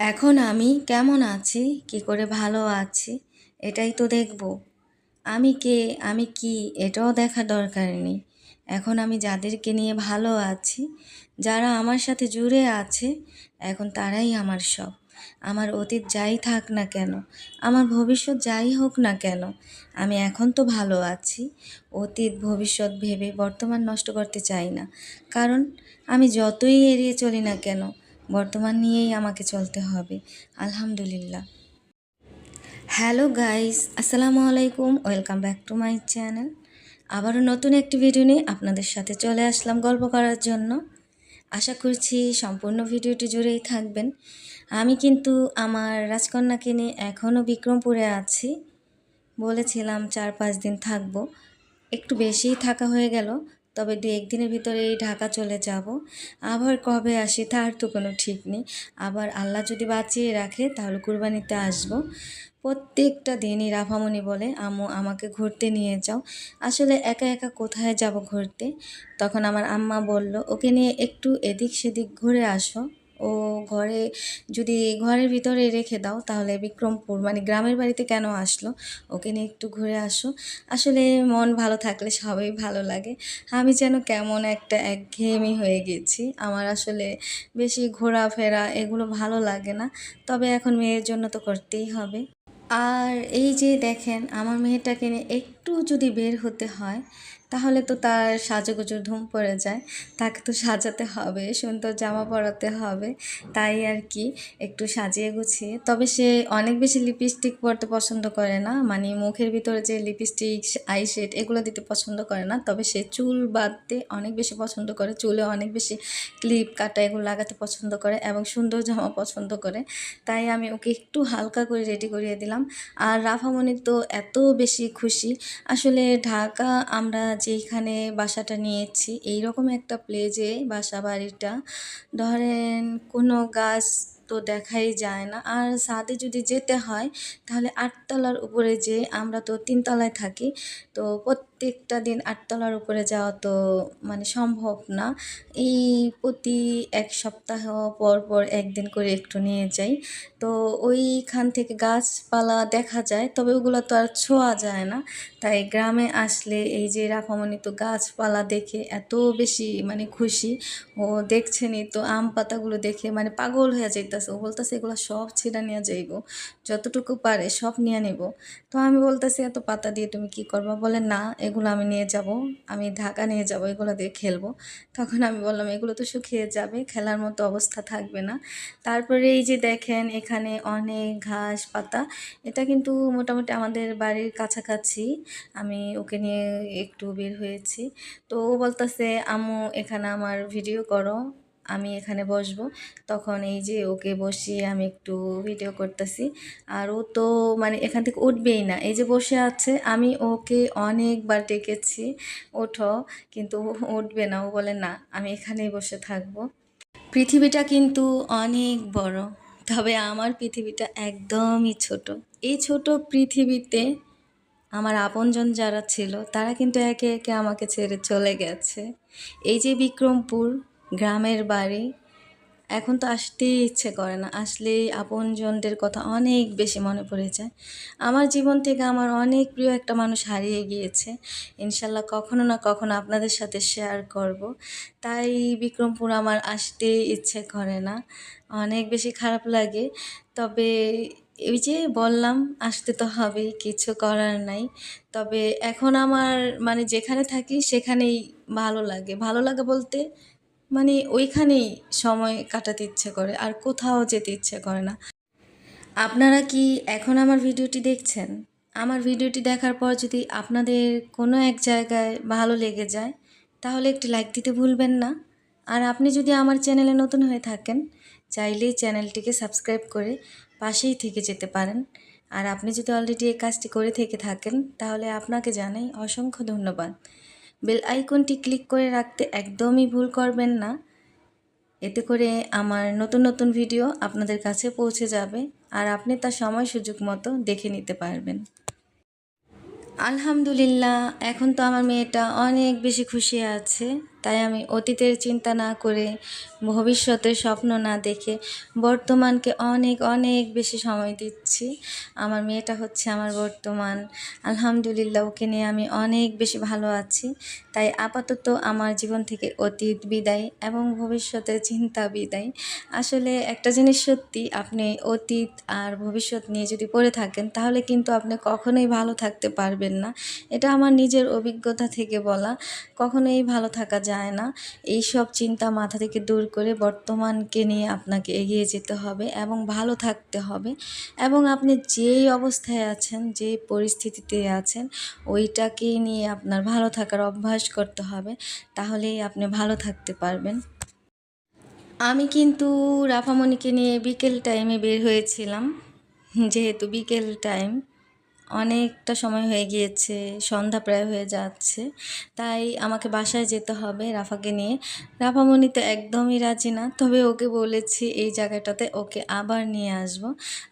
এখন আমি কেমন আছি? কি করে ভালো আছি? এটাই তো দেখব। আমি কে? আমি কি? এটাও দেখা দরকার নেই। এখন আমি যাদেরকে নিয়ে ভালো আছি, যারা আমার সাথে জুড়ে আছে, এখন তারাই আমার সব। আমার অতীত যাই থাক না কেন, আমার ভবিষ্যৎ যাই হোক না কেন, আমি এখন তো ভালো আছি। অতীত, ভবিষ্যৎ ভেবে বর্তমান নষ্ট করতে চাই না। কারণ আমি যতই এড়িয়ে চলি না কেন বর্তমান নিয়েই আমাকে চলতে হবে। আলহামদুলিল্লাহ। হ্যালো গাইস, আসসালামু আলাইকুম, welcome back to my channel. আবারও নতুন একটি ভিডিও নিয়ে আপনাদের সাথে চলে আসলাম গল্প করার জন্য। আশা করছি সম্পূর্ণ ভিডিওটি জুড়েই থাকবেন। আমি কিন্তু আমার রাজকন্যাকে নিয়ে এখনও বিক্রমপুরে আছি। বলেছিলাম চার পাঁচ দিন থাকব। একটু বেশিই থাকা হয়ে গেল তবে দু একদিনের ভিতরে এই ঢাকা চলে যাব। আবার কবে আসি তার তো কোনো ঠিক নেই। আবার আল্লাহ যদি বাঁচিয়ে রাখে তাহলে কুরবানিতে আসব। প্রত্যেকটা দিনই রাফামণি বলে, আম্মু, আমাকে ঘুরতে নিয়ে যাও। আসলে একা একা কোথায় যাব ঘুরতে? তখন আমার আম্মা বলল, ওকে নিয়ে একটু এদিক সেদিক ঘুরে আসো। ও ঘরে যদি ঘরের ভিতরে রেখে দাও, তাহলে বিক্রমপুর মানে গ্রামের বাড়িতে কেন আসলো? ওকে নিয়ে একটু ঘুরে আসো। আসলে মন ভালো থাকলে সবাই ভালো লাগে। আমি যেন কেমন একটা একঘেয়েমি হয়ে গেছি। আমার আসলে বেশি ঘোরাফেরা এগুলো ভালো লাগে না। তবে এখন মেয়ের জন্য তো করতেই হবে। আর এই যে দেখেন, আমার মেয়েটাকে নিয়ে একটু যদি বের হতে হয় তাহলে তো তার সাজুগুজুর ধুম পড়ে যায়। তাকে তো সাজাতে হবে, সুন্দর জামা পরাতে হবে। তাই আর কি, একটু সাজিয়ে গুছিয়ে। তবে সে অনেক বেশি লিপস্টিক পরতে পছন্দ করে না। মানে মুখের ভিতরে যে লিপস্টিক আইশেড এগুলো দিতে পছন্দ করে না। তবে সে চুল বাঁধতে অনেক বেশি পছন্দ করে। চুলে অনেক বেশি ক্লিপ কাটা এগুলো লাগাতে পছন্দ করে এবং সুন্দর জামা পছন্দ করে। তাই আমি ওকে একটু হালকা করে রেডি করিয়ে দিলাম। আর রাফামণি তো এত বেশি খুশি। আসলে ঢাকা আমরা যেইখানে বাসাটা নিয়েছি এইরকম একটা প্লেজে বাসা বাড়িটা ধরেন কোনো গাছ তো দেখাই যায় না। আর ছাদে যদি যেতে হয়, তাহলে আটতলার উপরে যে আমরা তো তিনতলায় থাকি, তো প্রত্যেকটা দিন আটতলার উপরে যাওয়া তো মানে সম্ভব না। এই প্রতি এক সপ্তাহ পর পর একদিন করে একটু নিয়ে যাই। তো ওইখান থেকে গাছপালা দেখা যায়, তবে ওগুলো তো আর ছোঁয়া যায় না। তাই গ্রামে আসলে এই যে রাফামণি তো গাছপালা দেখে এত বেশি মানে খুশি। ও দেখছেনই তো, আম পাতাগুলো দেখে মানে পাগল হয়ে যাইতেছে ও বলতেছে, এগুলো সব ছিঁড়া নিয়ে যাইব, যতটুকু পারে সব নিয়ে নেব। তো আমি বলতেছি, এত পাতা দিয়ে তুমি কি করবা? বলে, না, এগুলো আমি নিয়ে যাব, আমি ঢাকা নিয়ে যাব, এগুলো দিয়ে খেলব। তখন আমি বললাম, এগুলো তো শুকিয়ে যাবে, খেলার মতো অবস্থা থাকবে না। তারপরে এই যে দেখেন, এখানে অনেক ঘাস, পাতা, এটা কিন্তু মোটামুটি আমাদের বাড়ির কাছাকাছি। আমি ওকে নিয়ে একটু বের হয়েছি। তো ও বলতেছে, আম্মু, এখানে আমার ভিডিও করো। আমি এখানে বসবো। তখন এই যে ওকে বসিয়ে আমি একটু ভিডিও করতেছি। আর ও তো মানে এখান থেকে উঠবেই না। এই যে বসে আছে, আমি ওকে অনেকবার ডেকেছি, ওঠো। কিন্তু উঠবে না। ও বলে, না, আমি এখানেই বসে থাকব। পৃথিবীটা কিন্তু অনেক বড়। তবে আমার পৃথিবীটা একদমই ছোট। এই ছোট পৃথিবীতে আমার আপনজন যারা ছিল, তারা কিন্তু একে একে আমাকে ছেড়ে চলে গেছে। এই যে বিক্রমপুর গ্রামের বাড়ি। এখন তো আসতেই ইচ্ছে করে না। আসলেই আপনজনদের কথা অনেক বেশি মনে পড়ে যায়। আমার জীবন থেকে আমার অনেক প্রিয় একটা মানুষ হারিয়ে গিয়েছে। ইনশাল্লাহ কখনো না কখনো আপনাদের সাথে শেয়ার করব। তাই বিক্রমপুর আমার আসতে ইচ্ছে করে না। অনেক বেশি খারাপ লাগে। তবে এই যে বললাম, আসতে তো হবেই, কিছু করার নাই। তবে এখন আমার মানে যেখানে থাকি সেখানেই ভালো লাগে। ভালো লাগে বলতে মানে ওইখানেই সময় কাটাতে ইচ্ছে করে, আর কোথাও যেতে ইচ্ছে করে না। আপনারা কি এখন আমার ভিডিওটি দেখছেন? আমার ভিডিওটি দেখার পর যদি আপনাদের কোনো এক জায়গায় ভালো লেগে যায়, তাহলে একটি লাইক দিতে ভুলবেন না। আর আপনি যদি আমার চ্যানেলে নতুন হয়ে থাকেন চাইলেই চ্যানেলটিকে সাবস্ক্রাইব করে পাশেই থেকে যেতে পারেন। আর আপনি যদি অলরেডি এই কাজটি করে থেকে থাকেন, তাহলে আপনাকে জানাই অসংখ্য ধন্যবাদ। বেল আইকনটি ক্লিক করে রাখতে একদমই ভুল করবেন না। এতে করে আমার নতুন নতুন ভিডিও আপনাদের কাছে পৌঁছে যাবে আর আপনি তার সময় সুযোগ মতো দেখে নিতে পারবেন। আলহামদুলিল্লাহ, এখন তো আমার মেয়েটা অনেক বেশি খুশি আছে। তাই আমি অতীতের চিন্তা না করে ভবিষ্যতের স্বপ্ন না দেখে বর্তমানকে অনেক অনেক বেশি সময় দিচ্ছি। আমার মেয়েটা হচ্ছে আমার বর্তমান। আলহামদুলিল্লাহ, ওকে নিয়ে আমি অনেক বেশি ভালো আছি। তাই আপাতত আমার জীবন থেকে অতীত বিদায় এবং ভবিষ্যতের চিন্তা বিদায়। আসলে একটা জিনিস সত্যি, আপনি অতীত আর ভবিষ্যৎ নিয়ে যদি পড়ে থাকেন, তাহলে কিন্তু আপনি কখনোই ভালো থাকতে পারবেন না। এটা আমার নিজের অভিজ্ঞতা থেকে বলা। কখনোই ভালো থাকা যায় না। এই সব চিন্তা মাথা থেকে দূর করে বর্তমানকে নিয়ে আপনাকে এগিয়ে যেতে হবে এবং ভালো থাকতে হবে। এবং আপনি যেই অবস্থায় আছেন যে পরিস্থিতিতে আছেন, ওইটাকে নিয়ে আপনার ভালো থাকার অভ্যাস করতে হবে। তাহলেই আপনি ভালো থাকতে পারবেন। আমি কিন্তু রাফামণিকে নিয়ে বিকেল টাইমে বের হয়েছিলাম। যেহেতু বিকেল টাইম অনেকটা সময় হয়ে গিয়েছে, সন্ধ্যা প্রায় হয়ে যাচ্ছে। তাই আমাকে বাসায় যেতে হবে রাফাকে নিয়ে। রাফামণি তো একদমই রাজি না, তবে ওকে বলেছি এই জায়গাটাতে ওকে আবার নিয়ে আসব।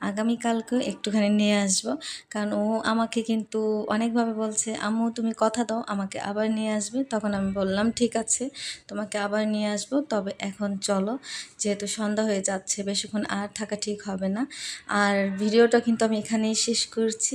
আগামীকালকে একটুখানি নিয়ে আসব, কারণ ও আমাকে কিন্তু অনেকভাবে বলছে, আম্মু, তুমি কথা দাও, আমাকে আবার নিয়ে আসবে। তখন আমি বললাম, ঠিক আছে, তোমাকে আবার নিয়ে আসব, তবে এখন চলো, যেহেতু সন্ধ্যা হয়ে যাচ্ছে, বেশিক্ষণ আর থাকা ঠিক হবে না। আর ভিডিওটা কিন্তু আমি এখানেই শেষ করছি।